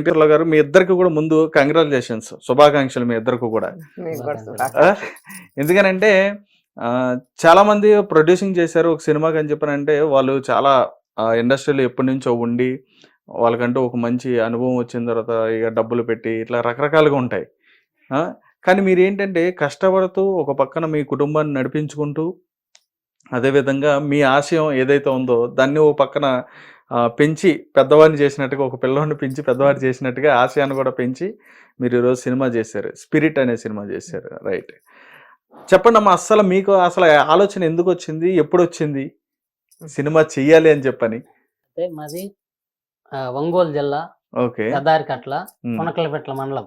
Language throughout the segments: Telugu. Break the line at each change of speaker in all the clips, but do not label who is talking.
వెంకటరావు గారు మీ ఇద్దరికి కూడా ముందు కంగ్రాచులేషన్స్ శుభాకాంక్షలు మీ ఇద్దరికి కూడా. ఎందుకనంటే చాలా మంది ప్రొడ్యూసింగ్ చేశారు ఒక సినిమాకి అని చెప్పారంటే వాళ్ళు చాలా ఇండస్ట్రీలో ఎప్పటి నుంచో ఉండి వాళ్ళకంటూ ఒక మంచి అనుభవం వచ్చిన తర్వాత ఇక డబ్బులు పెట్టి ఇట్లా రకరకాలుగా ఉంటాయి. కానీ మీరు ఏంటంటే కష్టపడుతూ ఒక పక్కన మీ కుటుంబాన్ని నడిపించుకుంటూ అదేవిధంగా మీ ఆశయం ఏదైతే ఉందో దాన్ని ఓ పక్కన పెంచి పెద్దవాడిని చేసినట్టుగా ఒక పిల్లవాడిని పెంచి పెద్దవాడిని చేసినట్టుగా ఆశయాన్ని కూడా పెంచి మీరు ఈరోజు సినిమా చేశారు. స్పిరిట్ అనే సినిమా చేశారు. రైట్. చెప్పండి అమ్మా అసలు మీకు అసలు ఆలోచన ఎందుకు వచ్చింది? ఎప్పుడు వచ్చింది? సినిమా చెయ్యాలి అని చెప్పని.
మాది ఒంగోలు జిల్లా
ఓకే.
గదారికట్ల
ఉమ్,
పునకలపెట్ల మండలం.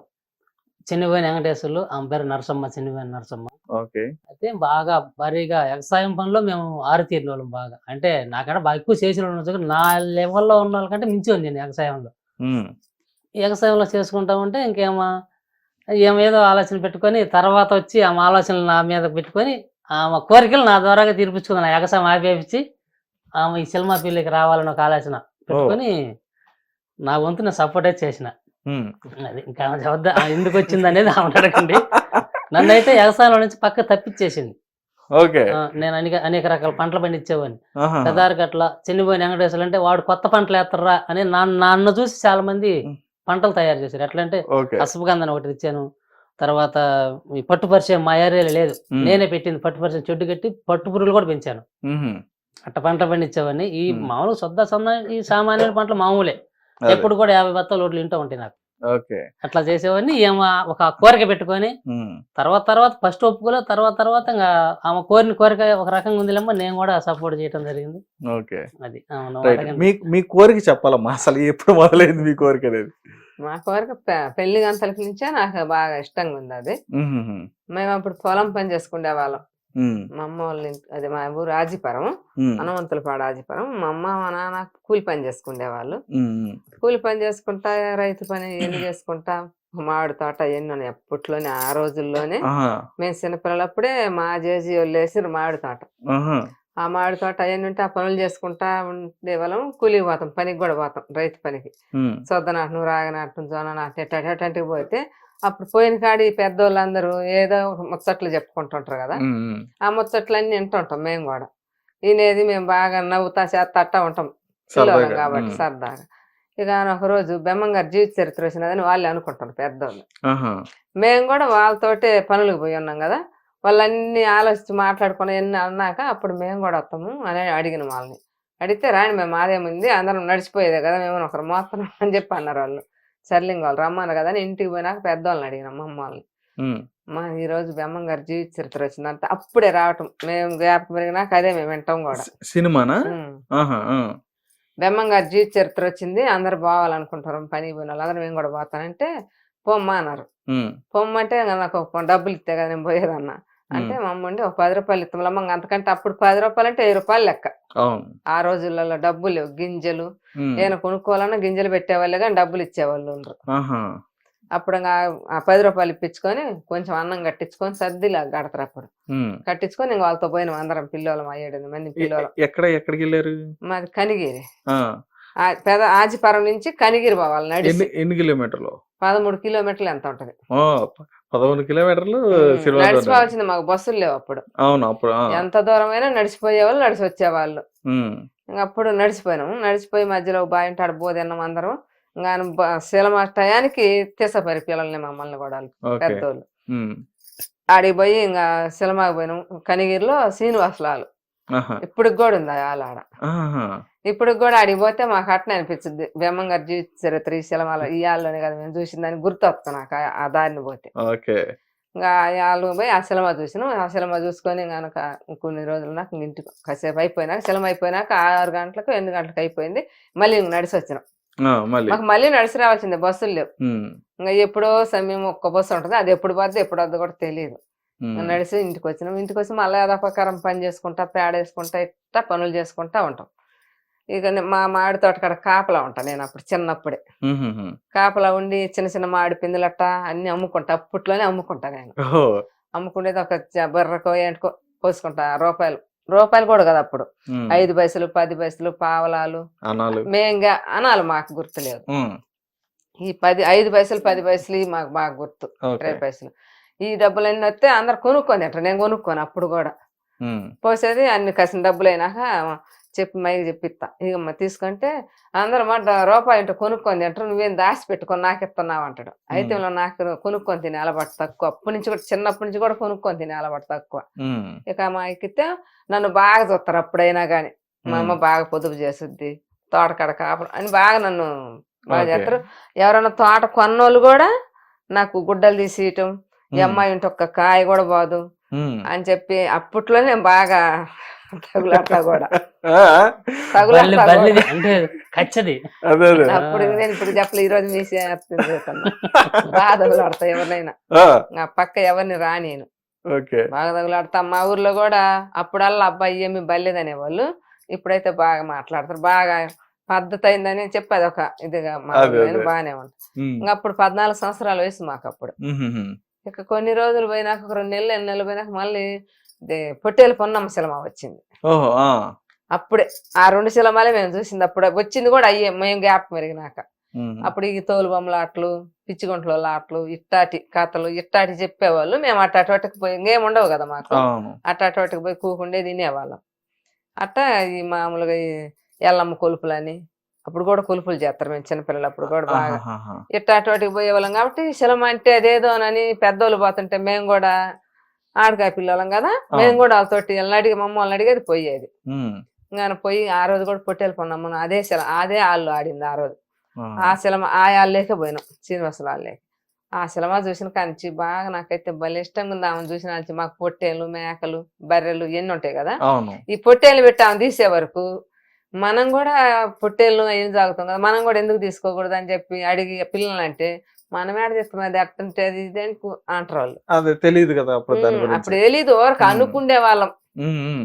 చెన్నిపోయిన వెంకటేశ్వర్లు ఆమె పేరు నరసమ్మ చెన్నిపోయిన నరసమ్మ.
ఓకే.
అయితే బాగా భారీగా వ్యవసాయం పనిలో మేము ఆరుతీరిన వాళ్ళం బాగా. అంటే నాకంటే బాగా ఎక్కువ చేసిన వాళ్ళు. నా లెవెల్లో ఉన్న వాళ్ళకంటే మించి ఉంది నేను వ్యవసాయంలో. వ్యవసాయంలో చేసుకుంటా ఉంటే ఇంకేమో ఏమేదో ఆలోచన పెట్టుకొని తర్వాత వచ్చి ఆమె ఆలోచనలు నా మీద పెట్టుకొని ఆమె కోరికలు నా ద్వారాగా తీర్పించుకుంది. నా వ్యవసాయం ఆపేపించి ఆమె ఈ సినిమా ఫీల్డ్కి రావాలని ఒక ఆలోచన పెట్టుకొని నా వంతు నేను సపోర్టే చేసిన. అది ఇంకా ఎందుకు వచ్చింది అనేది ఆమె అడగండి. నన్ను అయితే వ్యవసాయంలో నుంచి పక్క తప్పించేసింది.
ఓకే.
నేను అనేక అనేక రకాల పంటలు పండించేవాడిని.
ఆహా.
పెదారికట్ల చెన్నిపోయిన వెంకటేశ్వరులు అంటే వాడు కొత్త పంటలు వేస్తారా అని నన్ను చూసి చాలా మంది. పంటలు తయారు చేశారు. ఎట్లా అంటే అసపుగంధన ఒకటి ఇచ్చాను. తర్వాత ఈ పట్టు పరిచయం మా ఏరియాలో లేదు. నేనే పెట్టింది పట్టు పరిచయం చెట్టు కట్టి పట్టు పురుగులు కూడా పెంచాను. అట్ట పంట పండించేవాడిని. ఈ. మామూలు సొద్ద సన్న ఈ సామాన్య పంటలు మామూలే. ఎప్పుడు కూడా యాభై బత్తాలు రోడ్లు ఇంటూ ఉంటాయి నాకు.
ఓకే.
అట్లా చేసేవాడిని ఏమో ఒక కోరిక పెట్టుకొని తర్వాత తర్వాత ఫస్ట్ ఒప్పుకోలే తర్వాత తర్వాత ఇంకా ఆమె కోరిన కోరిక ఒక రకంగా ఉందిలేమో నేను కూడా సపోర్ట్ చేయడం జరిగింది.
ఓకే.
అది.
మీ మీ కోరిక చెప్పాలమ్మా అసలు ఎప్పుడు మొదలైంది మీ కోరిక అనేది?
మా కోరిక పెళ్ళి గంటలకి నుంచే నాకు బాగా ఇష్టంగా ఉంది అది. మేము అప్పుడు పొలం పని చేసుకునే వాళ్ళం. మా అమ్మ వాళ్ళ అది మా ఊరు ఆజిపురం హనుమంతులపాడు ఆజిపురం. మా అమ్మ మా నాన్న కూలి పని చేసుకునే వాళ్ళు
ఉమ్, ఉమ్.
కూలి పని చేసుకుంటా రైతు పని ఎన్ని చేసుకుంటా. మామిడి తోట ఎన్ని ఉన్నాయి అప్పట్లోనే ఆ రోజుల్లోనే. మేము చిన్నపిల్లలప్పుడే మా జేజీ వాళ్ళు వేసిరు మామిడి తోట. ఆ మామిడి తోట అవన్నీ ఉంటే ఆ పనులు చేసుకుంటా ఉండే వాళ్ళం కూలికి పోతాం పనికి కూడా పోతాం రైతు పనికి.
ఉమ్,
సొద్ద నాటం రాగ నాటం జొన్న నాటం ఎట్ట ఎట్టంటికి పోతే అప్పుడు పోయిన కాడి పెద్దోళ్ళందరూ ఏదో ఒక ముచ్చట్లు చెప్పుకుంటుంటారు కదా. ఆ ముచ్చట్లన్నీ వింటుంటాం మేము కూడా. వినేది మేము బాగా నవ్వుతా చేస్తా అట్టా ఉంటాం. పిల్లలం కాబట్టి. సరదాగా. ఇక ఒక రోజు బెమ్మంగారు జీవిత చరిత్ర వచ్చినదని వాళ్ళు అనుకుంటారు పెద్దోళ్ళు. మేము కూడా వాళ్ళతోటే పనులకు పోయి ఉన్నాం కదా. వాళ్ళన్నీ ఆలోచించి మాట్లాడుకుని ఎన్ని అన్నాక అప్పుడు మేము కూడా వస్తాము అని అడిగిన వాళ్ళని. అడిగితే రాని మేము మాదేముంది అందరం నడిచిపోయేదే కదా మేము ఒకరు మోస్తున్నాం అని చెప్పి అన్నారు వాళ్ళు. సర్లింగ్ వాళ్ళు రమ్మన్నారు కదా అని ఇంటికి పోయినాక పెద్దవాళ్ళని అడిగినాం మా అమ్మ వాళ్ళని మా ఈ రోజు బెమ్మం గారి జీవిత చరిత్ర వచ్చిందంటే అప్పుడే రావటం. మేము గ్యాప్ పెరిగినాక అదే మేము వింటాం కూడా.
సినిమానా.
బెమ్మం గారి జీవిత చరిత్ర వచ్చింది. అందరు పోవాలనుకుంటారు పని పోయిన వాళ్ళు అందరూ మేము కూడా పోతానంటే పొమ్మ అన్నారు. పొమ్మంటే నాకు డబ్బులు ఇస్తే కదా నేను పోయేదన్నా. అంటే మా అమ్మ ఉండి ఒక పది రూపాయలు ఇస్తాం. అంతకంటే అప్పుడు పది రూపాయలు అంటే వెయ్యి రూపాయలు లెక్క. ఆ రోజులలో డబ్బులు గింజలు ఏమైనా కొనుక్కోవాలన్నా గింజలు పెట్టేవాళ్ళే కానీ డబ్బులు ఇచ్చేవాళ్ళు. అప్పుడు ఆ పది రూపాయలు ఇప్పించుకొని కొంచెం అన్నం కట్టించుకొని సర్దిలా గడతారు అప్పుడు. కట్టించుకొని ఇంక వాళ్ళతో పోయినాం అందరం పిల్లలు ఏడు మంది పిల్లలు
ఎక్కడ ఎక్కడికి వెళ్ళారు
మాది కనిగిరి. పెద ఆజిపురం నుంచి కనిగిరి పోవాలి
ఎన్ని కిలోమీటర్లు?
పదమూడు కిలోమీటర్లు ఎంత ఉంటది.
పదకొండు కిలోమీటర్లు
నడిచిపోవాల్సింది మాకు బస్సులు లేవు అప్పుడు.
అవును అప్పుడు
ఎంత దూరం అయినా నడిచిపోయే వాళ్ళు నడిచి వచ్చేవాళ్ళు ఇంక అప్పుడు నడిచిపోయినాము నడిచిపోయి మధ్యలో ఆడ బోధన్నాం అందరం. ఇంకా శిలమ టయానికి తీసపరి పిల్లల్ని మమ్మల్ని కూడా పెద్దోళ్ళు. ఆడికి పోయి ఇంకా శిలమాకి పోయినాం. కనిగిరిలో శ్రీనివాసులాలు ఇప్పటికి కూడా ఉంది ఆడ. ఇప్పటికి కూడా ఆడికి పోతే మాకు అట్నే అనిపించింది బెమ్మంగారు జీవిత చరిత్ర ఈ శిలమాల ఈ ఆళ్ళలోనే కదా మేము చూసిందని గుర్తు వస్తుంది నాకు ఆ- దారిని పోతే
ఓకే.
ఇంకా వాళ్ళు పోయి ఆ సినిమా చూసినాం. ఆ సినిమా చూసుకొని కనుక కొన్ని రోజులు నాకు ఇంటికి కాసేపు అయిపోయినాక సినిమా అయిపోయినాక ఆరు గంటలకు ఎనిమిది గంటలకు అయిపోయింది. మళ్ళీ ఇంక నడిచి వచ్చినాం. మాకు మళ్ళీ నడిచి రావాల్సిందే బస్సులు లేవు. ఇంకా ఎప్పుడో సమయం ఒక్క బస్సు ఉంటుంది. అది ఎప్పుడు పోద్ది ఎప్పుడు వద్ద కూడా తెలియదు. నడిచి ఇంటికి వచ్చినాం ఇంటికి వచ్చి మళ్ళీ అదపకారం పని చేసుకుంటా పేడ వేసుకుంటా ఇట్టా పనులు చేసుకుంటా ఉంటాం. ఇక మా మామిడి తోట కాడ కాపలా ఉంటా నేను అప్పుడు చిన్నప్పుడే. కాపలా ఉండి చిన్న చిన్న మామిడి పిందులట్ట అన్ని అమ్ముకుంటా. అప్పట్లోనే అమ్ముకుంటా నేను. అమ్ముకునేది ఒక బర్రకో ఏంటకో కోసుకుంటా రూపాయలు. రూపాయలు కూడా కదా అప్పుడు. ఐదు పైసలు పది పైసలు పావలాలు. మేంగా అనాలి మాకు గుర్తులేదు.
ఉమ్,
ఈ పది ఐదు పైసలు పది పైసలు మాకు బాగా గుర్తు. ఇరవై పైసలు. ఈ డబ్బులన్నీ వస్తే అందరు కొనుక్కొని తింటారు. నేను కొనుక్కోను అప్పుడు కూడా. పోసేది అన్ని కసిన డబ్బులు అయినాక చెప్పి మైకి చెప్పిస్తా. ఇక మ తీసుకుంటే అందరూ మాట రూపాయి ఇంట కొనుక్కొని తింటారు. నువ్వేం దాచి పెట్టుకొని నాకు ఇస్తున్నావు అంటాడు. అయితే నాకు కొనుక్కొని తినే అలవాటు తక్కువ. అప్పటి నుంచి కూడా చిన్నప్పటి నుంచి కూడా కొనుక్కొని తినే అలవాటు తక్కువ. ఇక మా ఎక్కితే నన్ను బాగా చూస్తారు అప్పుడైనా కానీ మా అమ్మ బాగా పొదుపు చేస్తుంది తోటకాడ కాపురం అని బాగా నన్ను బాగా. చేస్తారు. ఎవరైనా తోట కొన్నోళ్ళు కూడా నాకు గుడ్డలు తీసేయటం ఈ అమ్మాయి ఇంటి ఒక్క కాయ కూడా పోదు
ఉమ్.
అని చెప్పి అప్పట్లో నేను బాగా కూడా.
ఆ,
బల్లి
తగులాడతా
బల్లి
కూడా.
అంటే కచ్చది.
అదే అదే.
అప్పుడు నేను ఇప్పుడు చెప్పలే ఈ రోజు మీ బాగా తగులాడతా ఎవరినైనా. నా పక్క ఎవరిని రా నేను.
ఓకే.
బాగా తగులాడతా. మా ఊర్లో కూడా అప్పుడల్లా అబ్బాయి ఏమి బల్లేదనే వాళ్ళు ఇప్పుడైతే బాగా మాట్లాడతారు. బాగా పద్ధతి అయిందని చెప్పి అది ఒక ఇదిగా. బాగానే ఉంటుంది ఇంకా అప్పుడు పద్నాలుగు సంవత్సరాల వయసు మాకు అప్పుడు ఇక కొన్ని రోజులు పోయినాక ఒక రెండు నెలలు ఎన్ని నెలలు పోయినాక మళ్ళీ పొట్టేలు పొన్నమ్మ శిలమ వచ్చింది. అప్పుడే ఆ రెండు శిలమాలే మేము చూసింది. అప్పుడే వచ్చింది కూడా అయ్యే మేము గ్యాప్ మెరిగినాక అప్పుడు ఈ తోలు బొమ్మల ఆటలు పిచ్చిగుంట్ల ఆటలు ఇట్టాటి కథలు ఇట్టాటి చెప్పేవాళ్ళు. మేము అట్ట అటువటికి పోయి ఇంకేం ఉండవు కదా మాకు.
అవును.
అట్ట అటువటికి పోయి కూకుండే తినేవాళ్ళం. అట్ట ఈ మామూలుగా ఎల్లమ్మ కొలుపులని అప్పుడు కూడా కొలుపులు చేస్తారు మేము చిన్నపిల్లలు అప్పుడు కూడా బాగా. ఇట్ట అటువటికి పోయేవాళ్ళం కాబట్టి శిలమ అంటే అదేదోనని పెద్దోళ్ళు పోతుంటే మేము కూడా ఆడకాయ పిల్లలం కదా మేము కూడా వాళ్ళతోటి వాళ్ళని అడిగి మమ్మల్ని అడిగేది పోయేది. ఇంకా పోయి ఆ రోజు కూడా పొట్టేలు పొన్నమ్మను అదే శిల అదే ఆళ్ళు ఆడింది ఆ రోజు.
ఆ,
శిలమ ఆ ఆళ్ళేకే పోయినాం శ్రీనివాసులు వాళ్ళే ఆ శిలమ చూసిన కాంచి బాగా నాకైతే భలే ఇష్టంగా ఉంది ఆమె చూసిన మాకు పొట్టేలు మేకలు బర్రెలు ఎన్ని ఉంటాయి కదా. ఈ పొట్టేలు పెట్టి ఆమె తీసే వరకు మనం కూడా పొట్టేళ్ళు ఏం తాగుతాం కదా మనం కూడా ఎందుకు తీసుకోకూడదు అని చెప్పి అడిగి పిల్లలు అంటే మనం ఏడ చేస్తాం అది అట్టుంటే అది ఇది అని అంటారు వాళ్ళు.
అదే తెలియదు కదా అప్పుడు
అప్పుడు ఓరకు
ఉమ్.
అనుకుండే వాళ్ళం.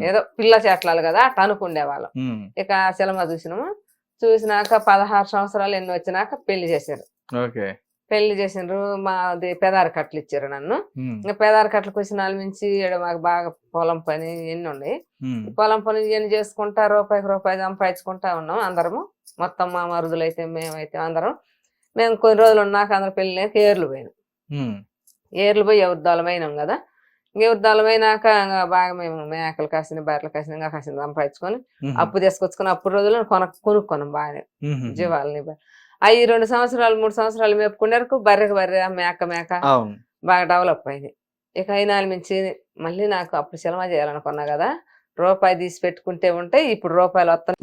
ఏదో పిల్ల చేట్లాలు కదా అట్లా అనుకుండే వాళ్ళం. ఇక సినిమా చూసినాము? చూసినాక పదహారు సంవత్సరాలు ఎన్ని వచ్చినాక పెళ్ళి చేశారు.
ఓకే.
పెళ్ళి చేసిండ్రు మాది పెదారి కట్టలు ఇచ్చారు నన్ను. ఇంకా పెదారి కట్టలకు వచ్చిన నాలుగు నుంచి మాకు బాగా పొలం పని ఎన్ని ఉన్నాయి. పొలం పని ఎన్ని చేసుకుంటా రూపాయికి రూపాయి సంపాదించుకుంటా ఉన్నాం అందరము. మొత్తం మా మరుదులైతే మేమైతే అందరం. మేము కొన్ని రోజులు ఉన్నాక అందరం పెళ్ళి ఏర్లు పోయినాం. ఏర్లు పోయి యుద్ధాలమైనాం కదా. యుద్ధాలమైనాక ఇంకా బాగా మేము మేకలు కాసిన బర్రెలు కాసిన ఇంకా కాసిన సంపాదించుకొని అప్పు తీసుకొచ్చుకొని అప్పుడు రోజుల్లో కొన కొనుక్కున్నాం బాగానే. జీవాలని అవి రెండు సంవత్సరాలు మూడు సంవత్సరాలు మేపుకునేరకు బర్రెకి బర్రె మేక మేక. బాగా డెవలప్ అయింది. ఇక అయినాల మించి మళ్ళీ నాకు అప్పుడు సినిమా చేయాలనుకున్నా కదా రూపాయి తీసి పెట్టుకుంటే ఉంటే ఇప్పుడు రూపాయలు వస్తాయి